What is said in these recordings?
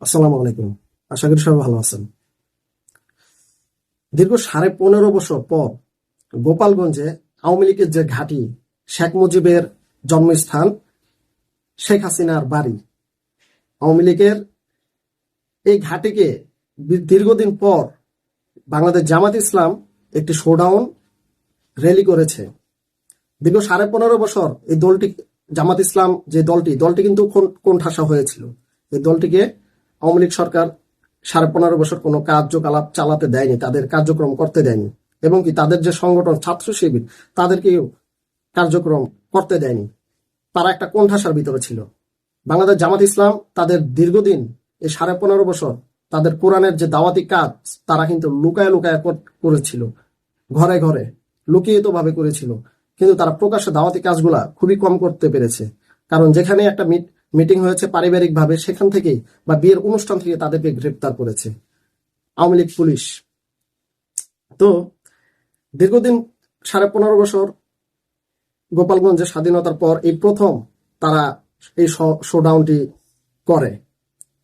আসসালামু আলাইকুম। আশা করি সবাই ভালো আছেন। দীর্ঘ সাড়ে পনেরো বছর পর গোপালগঞ্জে আওয়ামী লীগের যে ঘাঁটি, শেখ মুজিবের জন্মস্থান, শেখ হাসিনার বাড়ি। আওয়ামী লীগের এই ঘাঁটিকে দীর্ঘদিন পর বাংলাদেশ জামাত ইসলাম একটি শোডাউন র্যালি করেছে। দীর্ঘ সাড়ে পনেরো বছর এই দলটি, জামাত ইসলাম যে দলটি দলটি কিন্তু কোন- ঠাসা হয়েছিল? এই দলটিকে আওয়ামী লীগ সরকার সাড়ে পনেরো বছর কোনো কার্যকলাপ চালাতে দেয়নি, তাদের কার্যক্রম করতে দেয়নি। এবং কি তাদের যে সংগঠন ছাত্র শিবির, তাদেরকেও কার্যক্রম করতে দেয়নি। তারা একটা কোণঠাসার ভিতরে ছিল। বাংলাদেশ জামাত ইসলাম তাদের দীর্ঘদিন এই সাড়ে পনেরো বছর তাদের কোরআনের যে দাওয়াতি কাজ, তারা কিন্তু লুকায় লুকায় করেছিল। ঘরে ঘরে লুকিয়ে তো ভাবে করেছিল। কিন্তু তারা প্রকাশ্যে দাওয়াতি কাজগুলা খুবই কম করতে পেরেছে। কারণ যেখানে একটা মিট মিটিং হয়েছে পারিবারিক ভাবে সেখান থেকেই বা বিয়ের অনুষ্ঠান থেকে তাদেরকে গ্রেপ্তার করেছে আওয়ামী লীগ পুলিশ। তো দীর্ঘদিন সাড়ে পনেরো বছর গোপালগঞ্জের স্বাধীনতার পর এই প্রথম তারা এই শোডাউনটি করে।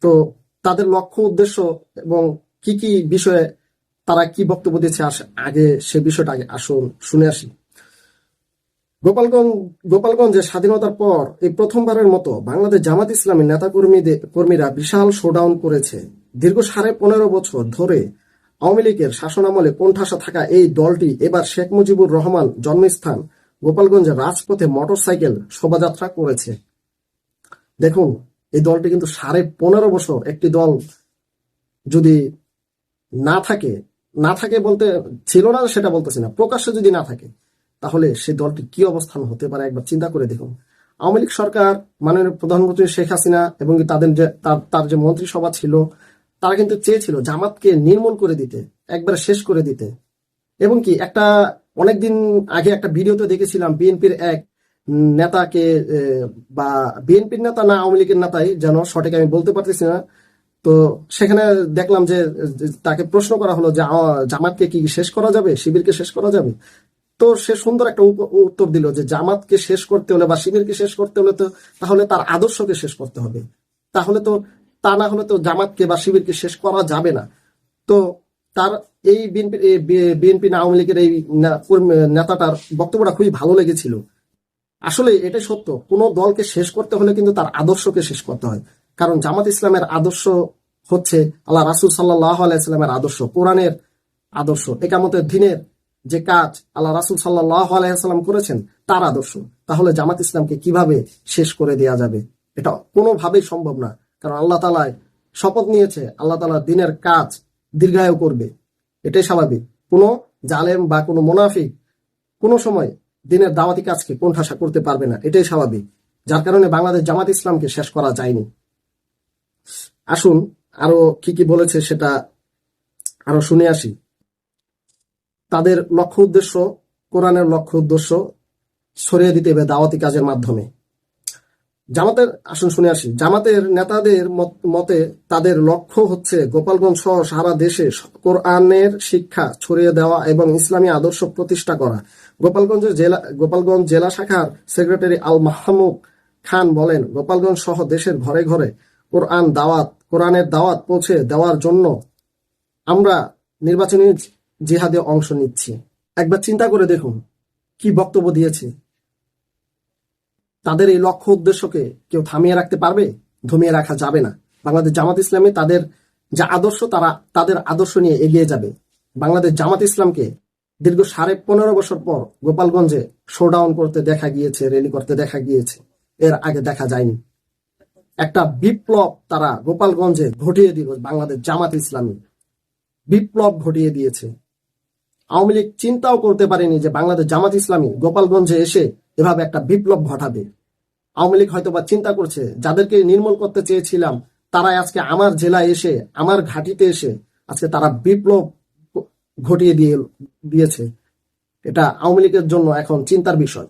তো তাদের লক্ষ্য, উদ্দেশ্য এবং কি কি বিষয়ে তারা কি বক্তব্য আস- আগে সে বিষয়টা আগে আসুন, শুনে আসি। গোপালগঞ্জ, গোপালগঞ্জে স্বাধীনতার পর এই প্রথমবারের মতো বাংলাদেশ জামাত ইসলামী নেতাকর্মীদের কর্মীরা বিশাল শোডাউন করেছে। দীর্ঘ সাড়ে পনেরো বছর ধরে আওয়ামী লীগের শাসনামলে কোণঠাসা থাকা এই দলটি এবার শেখ মুজিবুর রহমান জন্মস্থান গোপালগঞ্জের রাজপথে মোটরসাইকেল শোভাযাত্রা করেছে। দেখুন, এই দলটি কিন্তু সাড়ে পনেরো বছর একটি দল যদি না থাকে না থাকে বলতে ছিল না, সেটা বলতেছি না। প্রকাশ্যে যদি না থাকে তাহলে সে দলটি কি অবস্থান হতে পারে একবার চিন্তা করে দেখুন। আওয়ামী লীগ সরকার, মাননীয় প্রধানমন্ত্রী শেখ হাসিনা এবং তাদের যে, তার যে মন্ত্রিসভা ছিল, তারা কিন্তু চেয়েছিল জামাতকে নির্মূল করে দিতে, একবার শেষ করে দিতে। এবং কি একটা, অনেকদিন আগে একটা ভিডিওতে দেখেছিলাম বিএনপির এক নেতাকে বা বিএনপির নেতা না আওয়ামী লীগের নেতাই যেন সঠিক আমি বলতে পারতেছি না। তো সেখানে দেখলাম যে তাকে প্রশ্ন করা হলো যে জামাতকে কি শেষ করা যাবে? শিবিরকে শেষ করা যাবে? তো সে সুন্দর একটা উত্তর দিল যে জামাতকে শেষ করতে হলে বা শিবিরকে শেষ করতে হলে তো তাহলে তার আদর্শকে শেষ করতে হবে। তাহলে তো তা না হলে তো জামাতকে বা শিবিরকে শেষ করা যাবে না। তো তার এই বিএনপি বিএনপি আওয়ামী লীগের এই নেতাটার বক্তব্যটা খুবই ভালো লেগেছিল। আসলে এটাই সত্য, কোন দলকে শেষ করতে হলে কিন্তু তার আদর্শকে শেষ করতে হয়। কারণ জামাত ইসলামের আদর্শ হচ্ছে আল্লাহ রাসুল সাল্লাহ আলাইস্লামের আদর্শ, কোরআনের আদর্শ। একামতের দিনের যে কাজ আল্লাহ রাসুল সাল্লাহ আলাইসাল্লাম করেছেন, তার আদর্শ। তাহলে জামাত ইসলামকে কীভাবে শেষ করে দেয়া যাবে? এটা কোনোভাবেই সম্ভব না। কারণ আল্লাহ তালায় শপথ নিয়েছে, আল্লাহ তালা দিনের কাজ দীর্ঘায়ু করবে। এটাই স্বাভাবিক। কোনো জালেম বা কোনো মুনাফিক কোনো সময় দিনের দাওয়াতি কাজকে কোণঠাসা করতে পারবে না। এটাই স্বাভাবিক। যার কারণে বাংলাদেশ জামাত ইসলামকে শেষ করা যায়নি। আসুন আরও কি কি বলেছে সেটা আরও শুনে আসি। তাদের লক্ষ্য উদ্দেশ্য, কোরআনের লক্ষ্য উদ্দেশ্য ছড়িয়ে দিতে হবে দাওয়াতি কাজের মাধ্যমে। জামাতের, আসুন শুনে আসি, জামাতের নেতাদের মত- তাদের লক্ষ্য হচ্ছে গোপালগঞ্জ সহ সারা দেশে কোরআনের শিক্ষা ছড়িয়ে দেওয়া এবং ইসলামী আদর্শ প্রতিষ্ঠা করা। গোপালগঞ্জের জেলা, গোপালগঞ্জ জেলা শাখার সেক্রেটারি আল মাহমুদ খান বলেন, গোপালগঞ্জ সহ দেশের ঘরে ঘরে কোরআন দাওয়াত, কোরআনের দাওয়াত পৌঁছে দেওয়ার জন্য আমরা নির্বাচনী জিহাদে অংশ নিচ্ছি। একবার চিন্তা করে দেখুন, কি বক্তব্য দিয়েছে। তাদের এই লক্ষ্য উদ্দেশ্যকে কেউ থামিয়ে রাখতে পারবে? ধমিয়ে রাখা যাবে না। বাংলাদেশ জামাত ইসলামী তাদের যে আদর্শ, তারা তাদের আদর্শ নিয়ে এগিয়ে যাবে। বাংলাদেশ জামাত ইসলামকে দীর্ঘ সাড়ে পনেরো বছর পর গোপালগঞ্জে শোডাউন করতে দেখা গিয়েছে রেলি করতে দেখা গিয়েছে। এর আগে দেখা যায়নি। একটা বিপ্লব তারা গোপালগঞ্জে ঘটিয়ে দিল, বাংলাদেশ জামাত ইসলামী। বিপ্লব ঘটিয়ে দিয়েছে। আওয়ামী লীগ চিন্তাও করতে পারেনি যে বাংলাদেশ জামাত ইসলামী গোপালগঞ্জে এসে এভাবে একটা বিপ্লব ঘটাবে। আওয়ামী লীগ হয়তো বা চিন্তা করছে, যাদেরকে নির্মূল করতে চেয়েছিলাম তারা আজকে আমার জেলায় এসে, আমার ঘাটিতে এসে আজকে তারা বিপ্লব ঘটিয়ে দিয়ে, দিয়েছে। এটা আওয়ামী লীগের জন্য এখন চিন্তার বিষয়।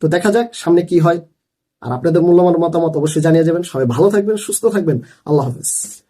তো দেখা যাক, সামনে কি হয়। আর আপনাদের মূল্যবান মতামত অবশ্যই জানিয়ে যাবেন। সবাই ভালো থাকবেন, সুস্থ থাকবেন। আল্লাহ হাফেজ।